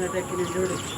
చూడు.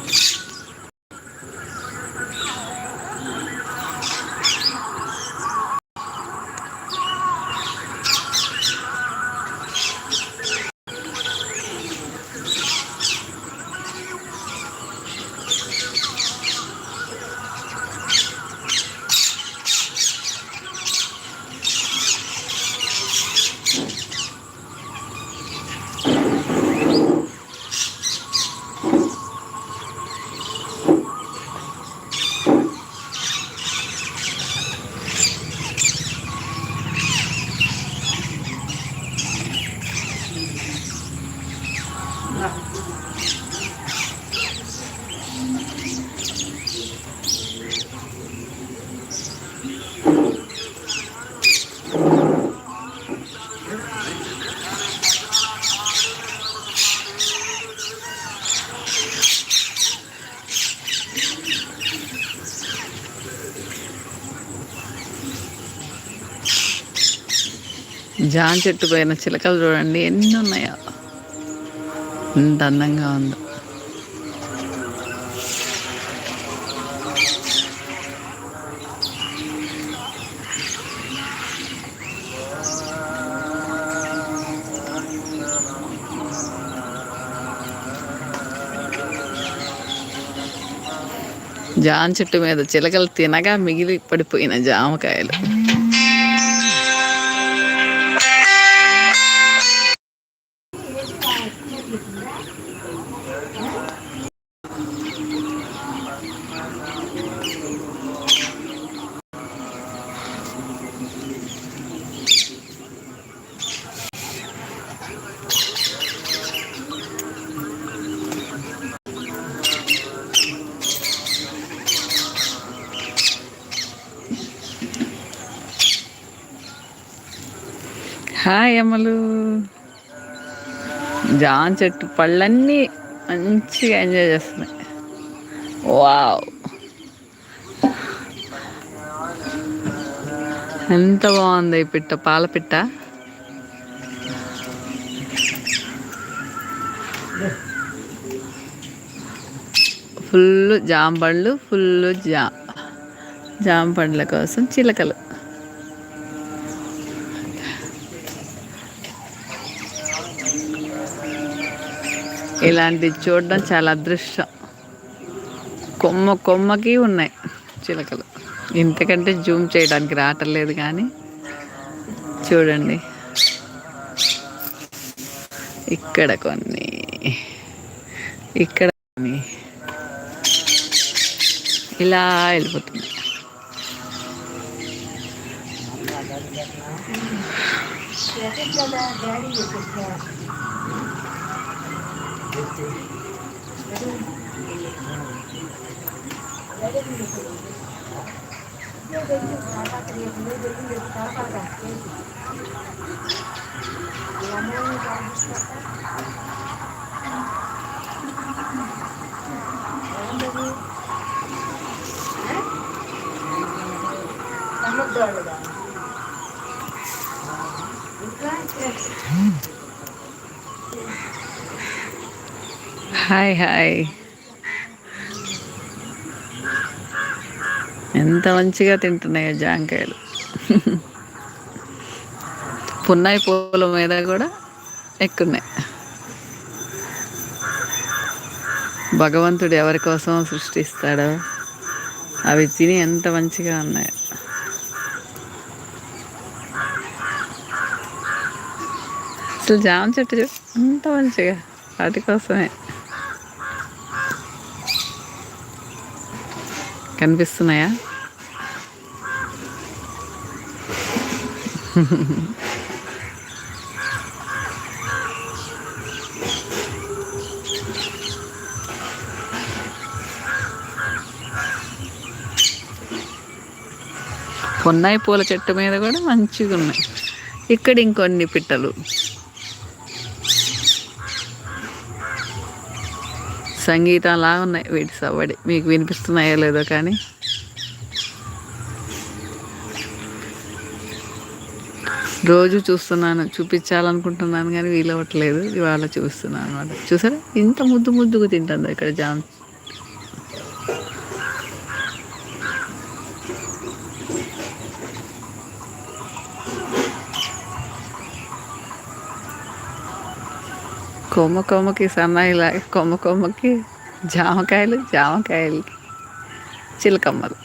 జాన్ చెట్టు పైన చిలకలు చూడండి ఎన్ని ఉన్నాయో. ఎంత అందంగా ఉందో. జాన్ చెట్టు మీద చిలకలు తినగా మిగిలి పడిపోయిన జామకాయలు. హాయ్ అమ్మలు జాన్ చెట్టు పళ్ళన్నీ మంచిగా ఎంజాయ్ చేస్తున్నాయి. వావ్ ఎంత బాగుంది ఈ పిట్ట పాల పిట్ట? ఫుల్ జాంపళ్ళు ఫుల్ జా జామ పండ్ల కోసం చిలకలు. ఇలాంటివి చూడడం చాలా అదృష్టం. కొమ్మ కొమ్మకి ఉన్నాయి చిలకలు. ఇంతకంటే జూమ్ చేయడానికి రావటం కానీ చూడండి. ఇక్కడ కొన్ని. ఇక్కడ కొన్ని. ఇలా వెళ్ళిపోతుంది. 됐지. 안 먹더라고요. Hi hi. ఎంత మంచిగా తింటున్నాయో జాంకాయలు. పున్నాయి పూల మీద కూడా ఎక్కున్నాయి. భగవంతుడు ఎవరి కోసం సృష్టిస్తాడో అవి తిని ఎంత మంచిగా ఉన్నాయి. అసలు జామ చెట్టు ఎంత మంచిగా. వాటి కోసమే. కనిపిస్తున్నాయా? ఉన్నాయి పూల చెట్టు మీద కూడా మంచిగా ఉన్నాయి ఇక్కడ ఇంకొన్ని పిట్టలు. సంగీతంలా ఉన్నాయి. వీటి సవ్వడి మీకు వినిపిస్తున్నాయో లేదో కానీ. రోజు చూస్తున్నాను చూపించాలనుకుంటున్నాను కానీ వీలవ్వట్లేదు. ఇవాళ చూస్తున్నాను అనమాట చూసారా? ఇంత ముద్దు ముద్దుగా తింటుందో ఇక్కడ జామ్ కొమ్మ కొమ్మకి సన్నాయిలా కొమ్మ కొమ్మకి జామకాయలు జామకాయలకి చిలకమ్మలు.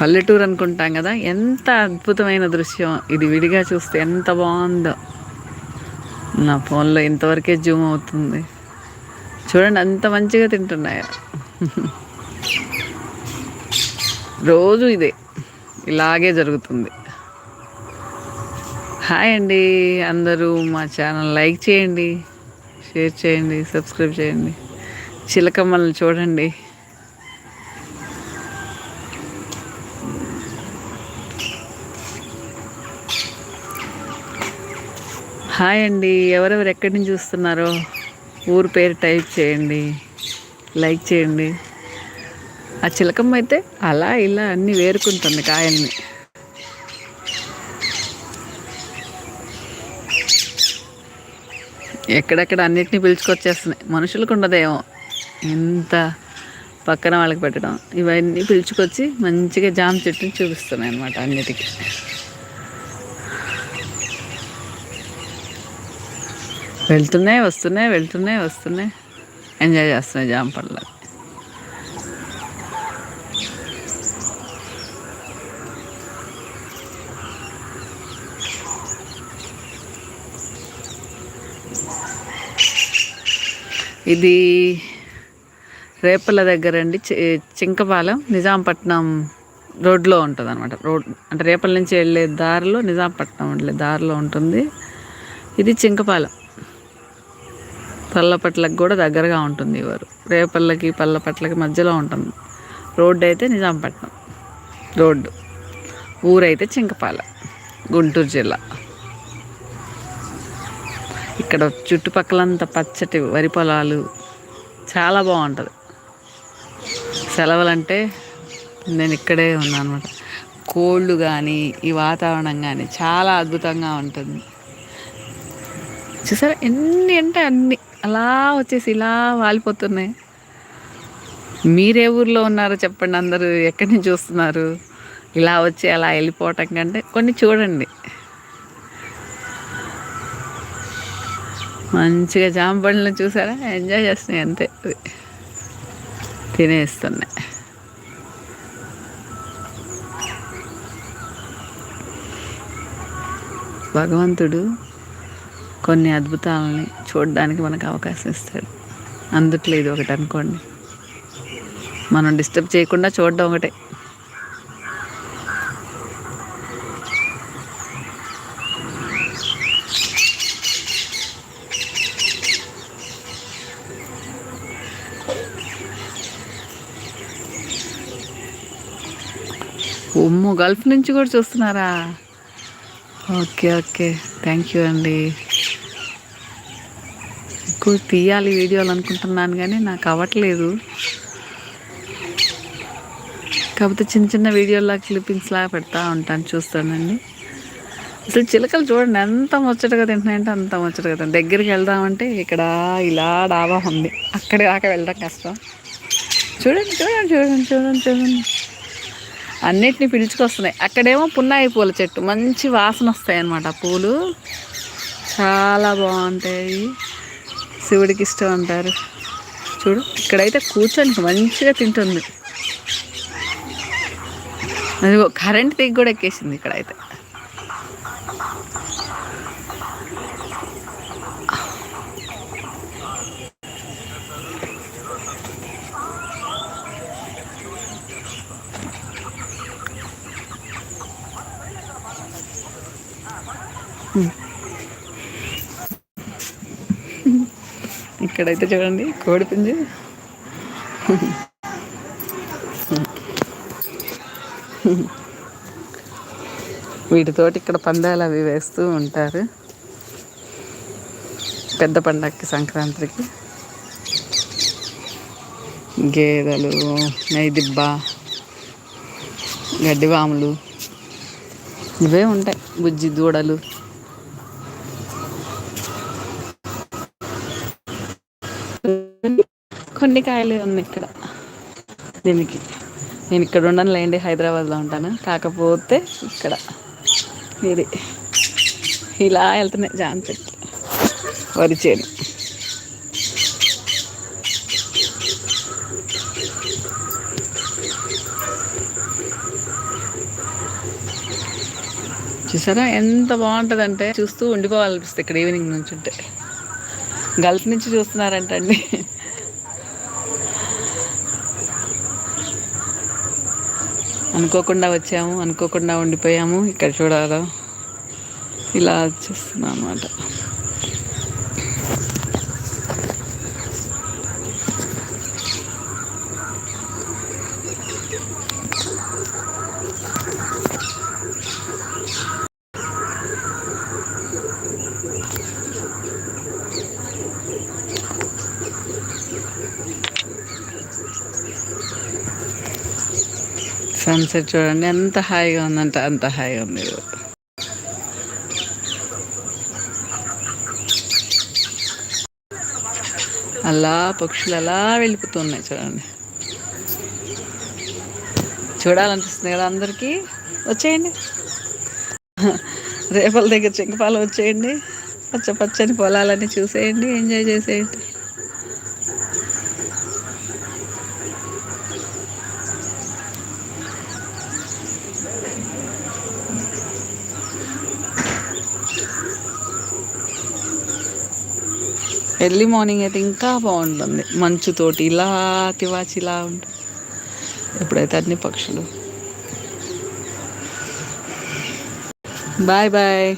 పల్లెటూరు అనుకుంటాం కదా ఎంత అద్భుతమైన దృశ్యం. ఇది విడిగా చూస్తే ఎంత బాగుందో. నా ఫోన్లో ఇంతవరకే జూమ్ అవుతుంది. చూడండి అంత మంచిగా తింటున్నాయా. రోజు ఇదే. ఇలాగే జరుగుతుంది. హాయ్ అండి అందరూ మా ఛానల్ లైక్ చేయండి షేర్ చేయండి సబ్స్క్రైబ్ చేయండి. చిలకమ్మల్ని చూడండి. హాయ్ అండి. ఎవరెవరు ఎక్కడి నుంచి చూస్తున్నారో ఊరు పేరు టైప్ చేయండి లైక్ చేయండి. ఆ చిలకమ్మ అయితే అలా ఇలా అన్నీ వేరుకుంటుంది కాయల్ని. ఎక్కడెక్కడ అన్నిటినీ పిలుచుకొచ్చేస్తున్నాయి. మనుషులకు ఉండదేమో. ఎంత పక్కన వాళ్ళకి పెట్టడం. ఇవన్నీ పిలుచుకొచ్చి మంచిగా జామ చెట్టుని చూపిస్తున్నాయి అనమాట అన్నిటికీ. వెళ్తున్నాయి వస్తున్నాయి వెళ్తున్నాయి వస్తున్నాయి. ఎంజాయ్ చేస్తున్నాయి జామ ఇది రేపల దగ్గర అండి చింకపాలెం నిజాంపట్నం రోడ్లో ఉంటుంది అనమాట రోడ్ అంటే రేపల నుంచి వెళ్ళే దారిలో నిజాంపట్నం వెళ్ళే దారిలో ఉంటుంది. ఇది చింకపాలెం. పల్లపట్లకు కూడా దగ్గరగా ఉంటుంది వారు రేపల్లకి పల్లపట్లకి మధ్యలో ఉంటుంది. రోడ్డు అయితే నిజాంపట్నం. రోడ్డు. ఊరైతే చింకపాల గుంటూరు జిల్లా. ఇక్కడ చుట్టుపక్కలంతా పచ్చటి వరి పొలాలు. చాలా బాగుంటుంది. సెలవులంటే నేను ఇక్కడే ఉన్నాను అనమాట కోళ్ళు కానీ ఈ వాతావరణం కానీ చాలా అద్భుతంగా ఉంటుంది. చూసారా? ఎన్ని అంటే అన్ని. అలా వచ్చేసి ఇలా వాలిపోతున్నాయి మీరే ఊర్లో ఉన్నారో చెప్పండి అందరూ ఎక్కడి నుంచి చూస్తున్నారు ఇలా వచ్చి అలా వెళ్ళిపోవటం కంటే కొన్ని చూడండి. మంచిగా జామ పండ్లను చూసారా? ఎంజాయ్ చేస్తున్నాయి అంతే. తినేస్తున్నాయి. భగవంతుడు కొన్ని అద్భుతాలని చూడడానికి మనకు అవకాశం ఇస్తాడు అందుట్లో ఇది ఒకటి అనుకోండి. మనం డిస్టర్బ్ చేయకుండా చూడడం ఒకటే. ఉమ్ము గల్ఫ్ నుంచి కూడా చూస్తున్నారా? Okay okay. థ్యాంక్ యూ అండి. ఎక్కువ తీయాలి వీడియోలు అనుకుంటున్నాను కానీ నాకు అవ్వట్లేదు. కాకపోతే చిన్న చిన్న వీడియోలా క్లిప్పింగ్స్ లాగా పెడతా ఉంటాను చూస్తానండి. అసలు చిలకలు చూడండి ఎంత ముచ్చటగా తింటున్నాయంటే అంత ముచ్చటగా తింటాయి దగ్గరికి వెళ్దామంటే ఇక్కడ ఇలా డాబా ఉంది. అక్కడి దాకా వెళ్ళడం కష్టం. చూడండి చూడండి చూడండి చూడండి చూడండి. అన్నిటిని పిలుచుకొస్తున్నాయి. అక్కడేమో పున్నాయి పూల చెట్టు. మంచి వాసన వస్తాయి అన్నమాట పూలు. చాలా బాగుంటాయి. శివుడికి ఇష్టం అంటారు. చూడు ఇక్కడైతే కూర్చొని మంచిగా తింటుంది. అది కరెంట్ తీగ కూడా ఎక్కేసింది ఇక్కడైతే. ఇక్కడైతే చూడండి కోడిపుంజు వీటితోటి ఇక్కడ పందాలు అవి వేస్తూ ఉంటారు. పెద్ద పండగకి సంక్రాంతికి. గేదెలు నైదిబ్బ గడ్డివాములు. ఇవే ఉంటాయి. బుజ్జి దూడలు. కొన్ని కాయలు ఉన్నాయి ఇక్కడ. దీనికి. నేను ఇక్కడ ఉండను లేండి హైదరాబాద్లో ఉంటాను. కాకపోతే ఇక్కడ. ఇది. ఇలా వెళ్తున్నాయి జామ చెట్లు వరి చేను. చూసారా? ఎంత బాగుంటుందంటే చూస్తూ ఉండిపోవాలనిపిస్తుంది ఇక్కడ ఈవినింగ్ నుంచి ఉంటే. గల్ఫ్ నుంచి చూస్తున్నారంటండి. అనుకోకుండా వచ్చాము అనుకోకుండా ఉండిపోయాము. ఇక్కడ చూడాలో. ఇలా చూస్తున్నాం అన్నమాట. సన్సెట్ చూడండి. ఎంత హాయిగా ఉందంటే అంత హాయిగా ఉంది అలా పక్షులు అలా వెళ్ళిపోతున్నాయి చూడండి. చూడాలనిపిస్తుంది కదా అందరికీ? వచ్చేయండి. రేపల దగ్గర చెంకపాలు వచ్చేయండి. పచ్చ పచ్చని పొలాలన్నీ చూసేయండి. ఎంజాయ్ చేసేయండి. ఎర్లీ మార్నింగ్ అయితే ఇంకా బాగుంటుంది. మంచుతోటి ఇలా తివాచి ఇలా ఉంటుంది ఎప్పుడైతే అన్ని పక్షులు. Bye bye.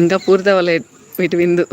ఇంకా పూర్తి అవ్వలేదు వీటి విందు.